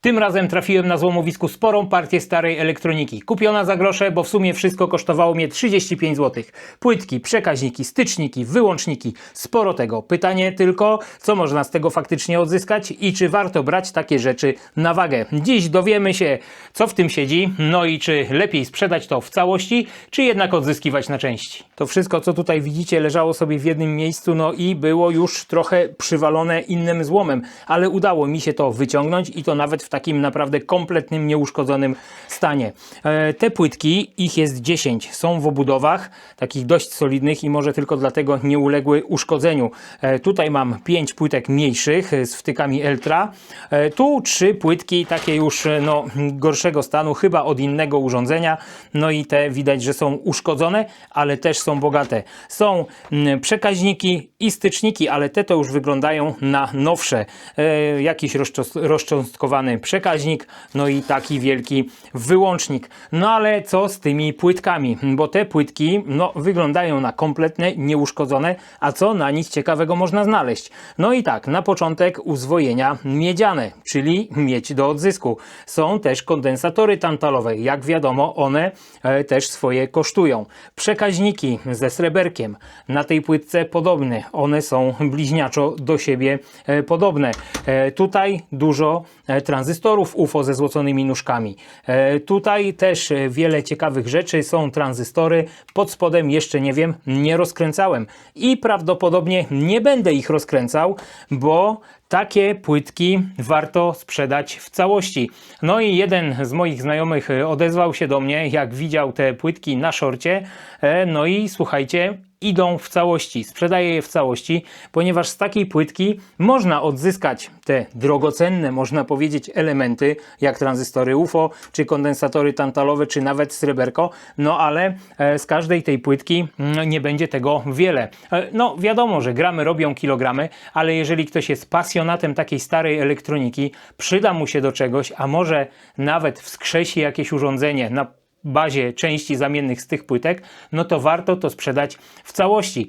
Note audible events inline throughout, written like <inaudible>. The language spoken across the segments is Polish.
Tym razem trafiłem na złomowisku sporą partię starej elektroniki. Kupiona za grosze, bo w sumie wszystko kosztowało mnie 35 zł. Płytki, przekaźniki, styczniki, wyłączniki, sporo tego. Pytanie tylko, co można z tego faktycznie odzyskać i czy warto brać takie rzeczy na wagę. Dziś dowiemy się, co w tym siedzi, no i czy lepiej sprzedać to w całości, czy jednak odzyskiwać na części. To wszystko, co tutaj widzicie, leżało sobie w jednym miejscu, no i było już trochę przywalone innym złomem, ale udało mi się to wyciągnąć i to nawet w takim naprawdę kompletnym, nieuszkodzonym stanie. E, te płytki, ich jest 10, są w obudowach, takich dość solidnych i może tylko dlatego nie uległy uszkodzeniu. E, tutaj mam 5 płytek mniejszych z wtykami Eltra, e, tu 3 płytki takie już no, gorszego stanu, chyba od innego urządzenia, no i te widać, że są uszkodzone, ale też są bogate. Są mm, przekaźniki i styczniki, ale te to już wyglądają na nowsze. Jakiś rozcząstkowany przekaźnik, no i taki wielki wyłącznik. No ale co z tymi płytkami? Bo te płytki no, wyglądają na kompletne, nieuszkodzone, a co na nich ciekawego można znaleźć? No i tak, na początek uzwojenia miedziane, czyli miedź do odzysku. Są też kondensatory tantalowe. Jak wiadomo, one e, też swoje kosztują. Przekaźniki ze sreberkiem na tej płytce podobne. One są bliźniaczo do siebie e, podobne. E, tutaj dużo e, tranzystorów UFO ze złoconymi nóżkami. E, tutaj też e, wiele ciekawych rzeczy. Są tranzystory. Pod spodem jeszcze nie wiem, nie rozkręcałem. I prawdopodobnie nie będę ich rozkręcał, bo takie płytki warto sprzedać w całości. No i jeden z moich znajomych e, odezwał się do mnie, jak widział te płytki na szorcie. No i słuchajcie, idą w całości, sprzedaję je w całości, ponieważ z takiej płytki można odzyskać te drogocenne, można powiedzieć, elementy, jak tranzystory UFO, czy kondensatory tantalowe, czy nawet sreberko, no ale e, z każdej tej płytki mm, nie będzie tego wiele. E, No wiadomo, że gramy robią kilogramy, ale jeżeli ktoś jest pasjonatem takiej starej elektroniki, przyda mu się do czegoś, a może nawet wskrzesi jakieś urządzenie na bazie części zamiennych z tych płytek, no to warto to sprzedać w całości.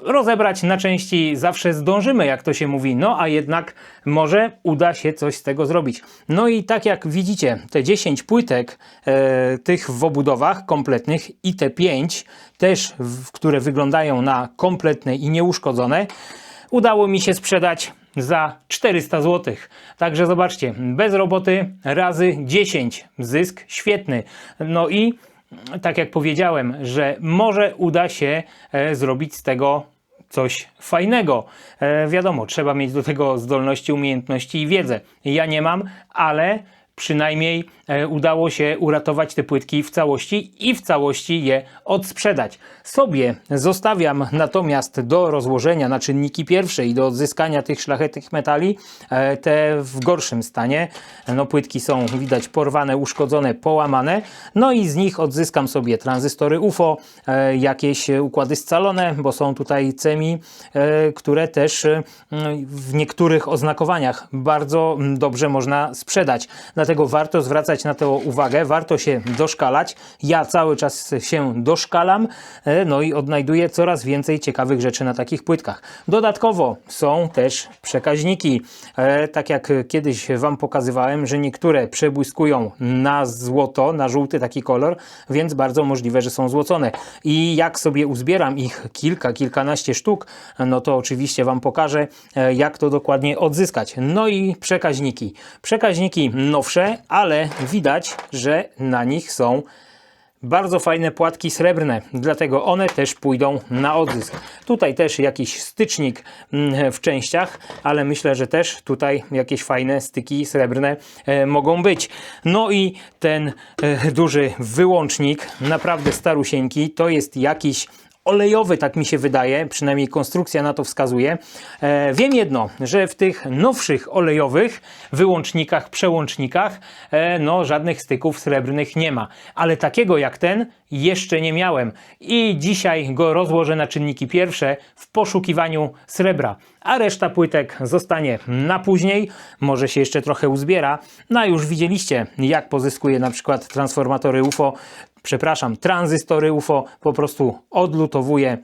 Rozebrać na części zawsze zdążymy, jak to się mówi, no a jednak może uda się coś z tego zrobić. No i tak jak widzicie, te 10 płytek e, tych w obudowach kompletnych i te 5 też, w, które wyglądają na kompletne i nieuszkodzone, udało mi się sprzedać za 400 zł. Także zobaczcie, bez roboty razy 10. Zysk świetny. No i tak jak powiedziałem, że może uda się e, zrobić z tego coś fajnego. E, wiadomo, trzeba mieć do tego zdolności, umiejętności i wiedzę. Ja nie mam, ale przynajmniej e, udało się uratować te płytki w całości i w całości je odsprzedać. Sobie zostawiam natomiast do rozłożenia na czynniki pierwsze i do odzyskania tych szlachetnych metali e, te w gorszym stanie. No płytki są widać porwane, uszkodzone, połamane. No i z nich odzyskam sobie tranzystory UFO, e, jakieś układy scalone, bo są tutaj CEMI, które też w niektórych oznakowaniach bardzo mm, dobrze można sprzedać. Dlatego warto zwracać na to uwagę, warto się doszkalać. Ja cały czas się doszkalam, e, no i odnajduję coraz więcej ciekawych rzeczy na takich płytkach. Dodatkowo są też przekaźniki. E, tak jak kiedyś Wam pokazywałem, że niektóre przebłyskują na złoto, na żółty taki kolor, więc bardzo możliwe, że są złocone. I jak sobie uzbieram ich kilka, kilkanaście sztuk, no to oczywiście Wam pokażę, e, jak to dokładnie odzyskać. No i przekaźniki. Przekaźniki nowsze, ale widać, że na nich są bardzo fajne płatki srebrne, dlatego one też pójdą na odzysk. Tutaj też jakiś stycznik mm, w częściach, ale myślę, że też tutaj jakieś fajne styki srebrne e, mogą być. No i ten e, duży wyłącznik, naprawdę starusieńki, to jest jakiś olejowy, tak mi się wydaje, przynajmniej konstrukcja na to wskazuje. E, wiem jedno, że w tych nowszych olejowych wyłącznikach, przełącznikach, e, no żadnych styków srebrnych nie ma. Ale takiego jak ten jeszcze nie miałem. I dzisiaj go rozłożę na czynniki pierwsze w poszukiwaniu srebra. A reszta płytek zostanie na później, może się jeszcze trochę uzbiera. No a już widzieliście, jak pozyskuje na przykład transformatory UFO, przepraszam, tranzystory UFO, po prostu odlutowuje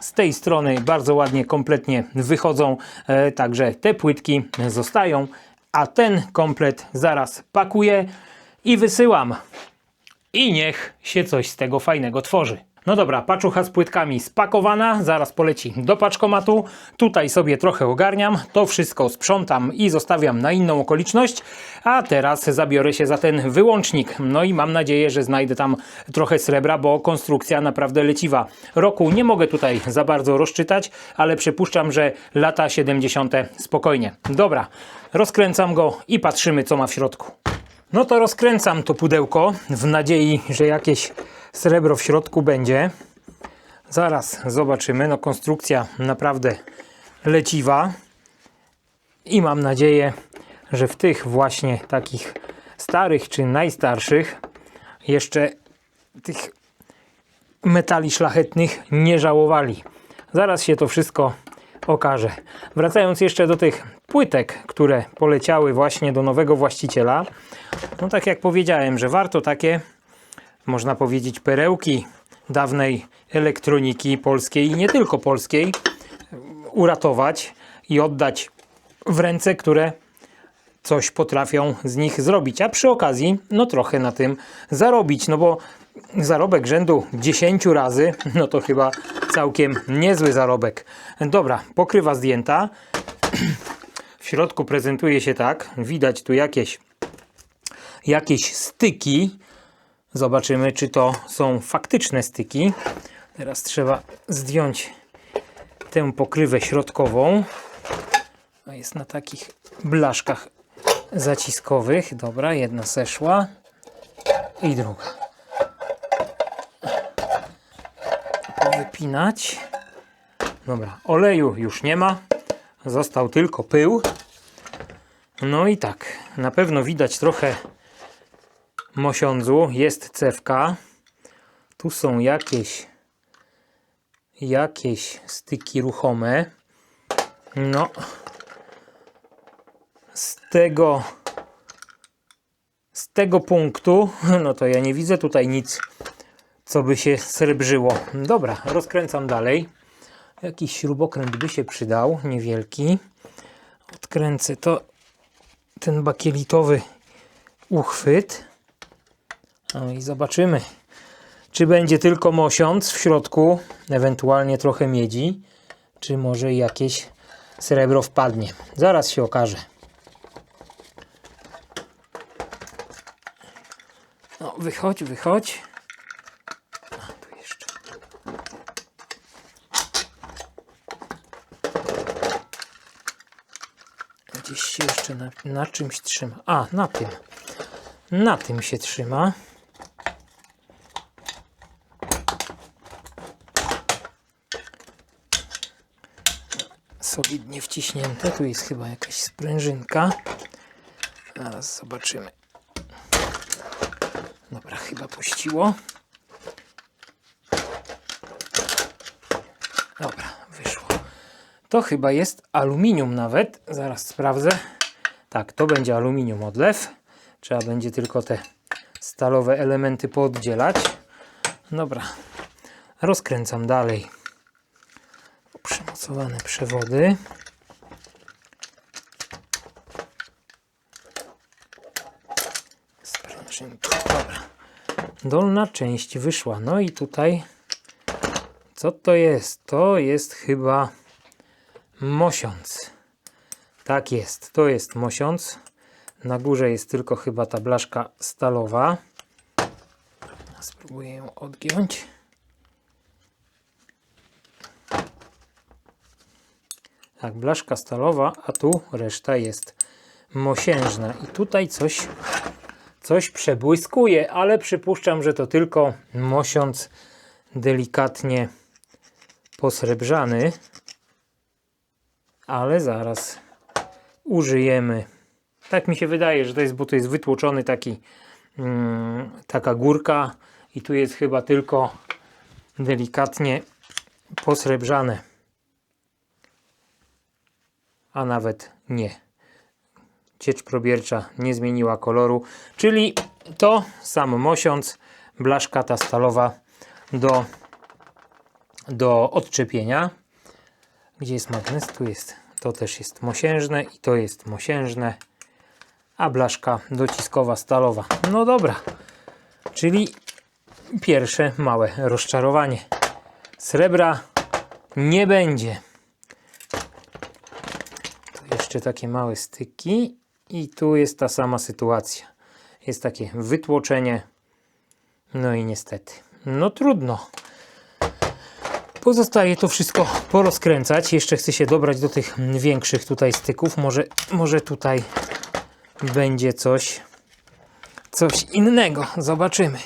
z tej strony bardzo ładnie, kompletnie wychodzą, e, także te płytki zostają, a ten komplet zaraz pakuję i wysyłam. I niech się coś z tego fajnego tworzy. No dobra, paczucha z płytkami spakowana, zaraz poleci do paczkomatu. Tutaj sobie trochę ogarniam, to wszystko sprzątam i zostawiam na inną okoliczność. A teraz zabiorę się za ten wyłącznik. No i mam nadzieję, że znajdę tam trochę srebra, bo konstrukcja naprawdę leciwa. Roku nie mogę tutaj za bardzo rozczytać, ale przypuszczam, że lata 70. spokojnie. Dobra, rozkręcam go i patrzymy, co ma w środku. No to rozkręcam to pudełko w nadziei, że jakieś srebro w środku będzie. Zaraz zobaczymy. No konstrukcja naprawdę leciwa. I mam nadzieję, że w tych właśnie takich starych czy najstarszych jeszcze tych metali szlachetnych nie żałowali. Zaraz się to wszystko okaże. Wracając jeszcze do tych płytek, które poleciały właśnie do nowego właściciela. No tak jak powiedziałem, że warto takie, można powiedzieć, perełki dawnej elektroniki polskiej i nie tylko polskiej uratować i oddać w ręce, które coś potrafią z nich zrobić, a przy okazji no trochę na tym zarobić, no bo zarobek rzędu 10 razy, no to chyba całkiem niezły zarobek. Dobra, pokrywa zdjęta. W środku prezentuje się tak, widać tu jakieś jakieś styki. Zobaczymy, czy to są faktyczne styki. Teraz trzeba zdjąć tę pokrywę środkową. Jest na takich blaszkach zaciskowych. Dobra, jedna zeszła i druga. Wypinać. Dobra, oleju już nie ma. Został tylko pył. No i tak, na pewno widać trochę mosiądzu. Jest cewka. Tu są jakieś jakieś styki ruchome. No, z tego z tego punktu, <laughs> no to ja nie widzę tutaj nic, co by się srebrzyło. Dobra, rozkręcam dalej. Jakiś śrubokręt by się przydał, niewielki. Odkręcę to, ten bakielitowy uchwyt. No i zobaczymy, czy będzie tylko mosiąc w środku, ewentualnie trochę miedzi, czy może jakieś srebro wpadnie. Zaraz się okaże. No, wychodź, wychodź. Gdzieś się jeszcze na, na czymś trzyma. A, na tym. Na tym się trzyma. Solidnie wciśnięte. Tu jest chyba jakaś sprężynka. Zaraz zobaczymy. Dobra, chyba puściło. Dobra, wyszło. To chyba jest aluminium nawet. Zaraz sprawdzę. Tak, to będzie aluminium odlew. Trzeba będzie tylko te stalowe elementy pooddzielać. Dobra, rozkręcam dalej. Przewody. Dobra. Dolna część wyszła. No i tutaj co to jest? To jest chyba mosiąc. Tak jest, to jest mosiąc. Na górze jest tylko chyba ta blaszka stalowa. Spróbuję ją odgiąć. Tak, blaszka stalowa, a tu reszta jest mosiężna. I tutaj coś, coś przebłyskuje, ale przypuszczam, że to tylko mosiąc delikatnie posrebrzany. Ale zaraz użyjemy. Tak mi się wydaje, że to jest, bo to jest wytłoczony taki mm, taka górka i tu jest chyba tylko delikatnie posrebrzane. A nawet nie. Ciecz probiercza nie zmieniła koloru, czyli to sam mosiąc, blaszka ta stalowa do, do odczepienia. Gdzie jest magnes? Tu jest. To też jest mosiężne i to jest mosiężne. a blaszka dociskowa stalowa. No dobra, czyli pierwsze małe rozczarowanie. Srebra nie będzie. Jeszcze takie małe styki i tu jest ta sama sytuacja. Jest takie wytłoczenie. No i niestety. No trudno. Pozostaje to wszystko porozkręcać. Jeszcze chcę się dobrać do tych większych tutaj styków. Może, może tutaj będzie coś, coś innego. Zobaczymy.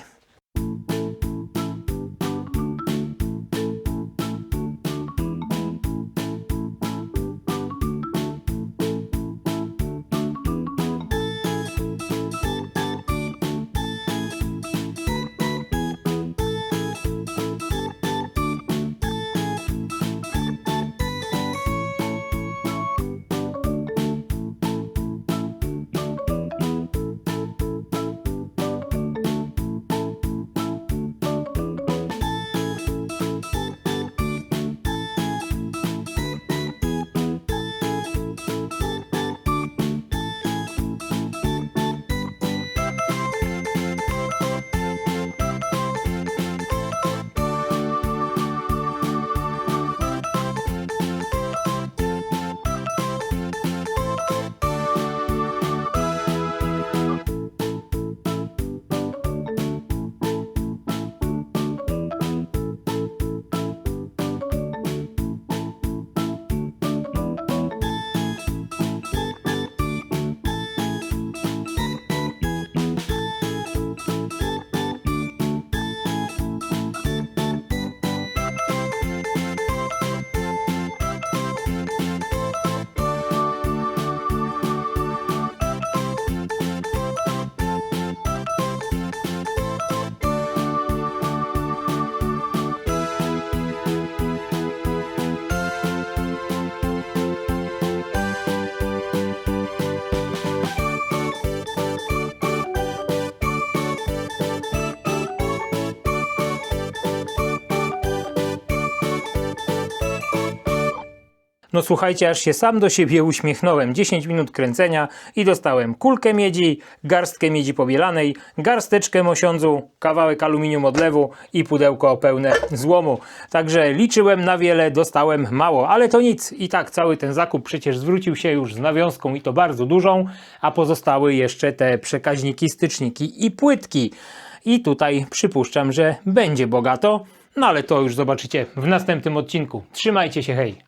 No słuchajcie, aż się sam do siebie uśmiechnąłem. 10 minut kręcenia i dostałem kulkę miedzi, garstkę miedzi pobielanej, garsteczkę mosiądzu, kawałek aluminium odlewu i pudełko pełne złomu. Także liczyłem na wiele, dostałem mało, ale to nic. I tak cały ten zakup przecież zwrócił się już z nawiązką i to bardzo dużą, a pozostały jeszcze te przekaźniki, styczniki i płytki. I tutaj przypuszczam, że będzie bogato, no ale to już zobaczycie w następnym odcinku. Trzymajcie się, hej!